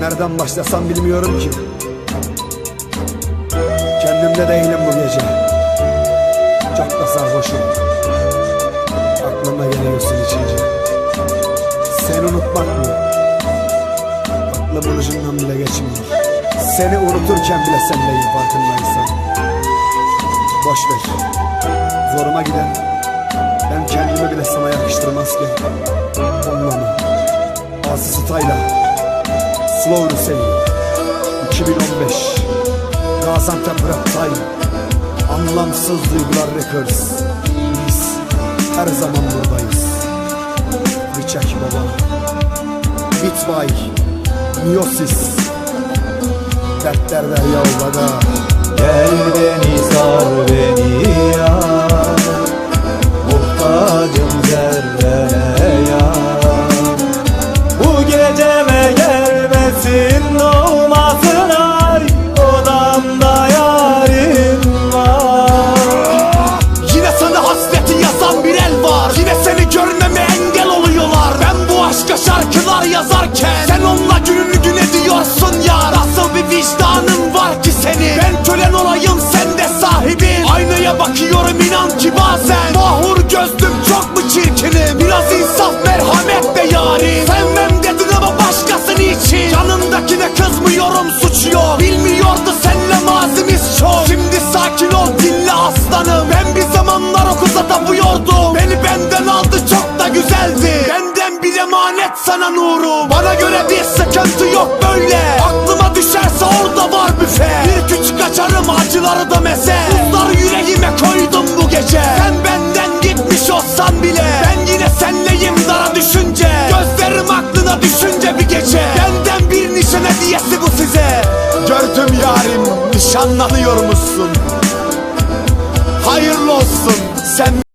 Nereden başlasam bilmiyorum ki. Kendimde değilim bu gece. Çok da sarhoşum. Aklıma geliyorsun içince. Seni unutmak mı? Aklımın ucundan bile geçmiyor. Seni unuturken bile sendeyim farkındaysan. Boş ver. Zoruma giden Ben kendimi bile sana yakıştırmazken Onunla mı? Asi Style'a Slow Hüseyin. 2015 Gaziantep Rap Time. Anlamsız Duygular Records. Biz her zaman buradayız. Bıçak Baba Beat by Miosis Dertler derya ovada Sen onunla gününü gün ediyorsun ya Nasıl bir vicdanın var ki senin. Ben kölen olayım sen de sahibin. Aynaya bakıyorum inan ki bazen. Mahur gözlüm çok mu çirkinim? Biraz insaf merhamet de yarim. Sevmem dedin ama başkası için. Yanındakine kızmıyorum suç yok emanet sana nurum Bana göre bir sıkıntı yok böyle. Aklıma düşerse orada var büfe. Bir küçük açarım acıları da meze. Buzlar yüreğime koydum bu gece. Sen benden gitmiş olsan bile Ben yine senleyim dara düşünce. Gözlerim aklına düşünce bir gece. Benden bir nişan hediyesi bu size. Gördüm yarim nişanlanıyormuşsun. Hayırlı olsun sen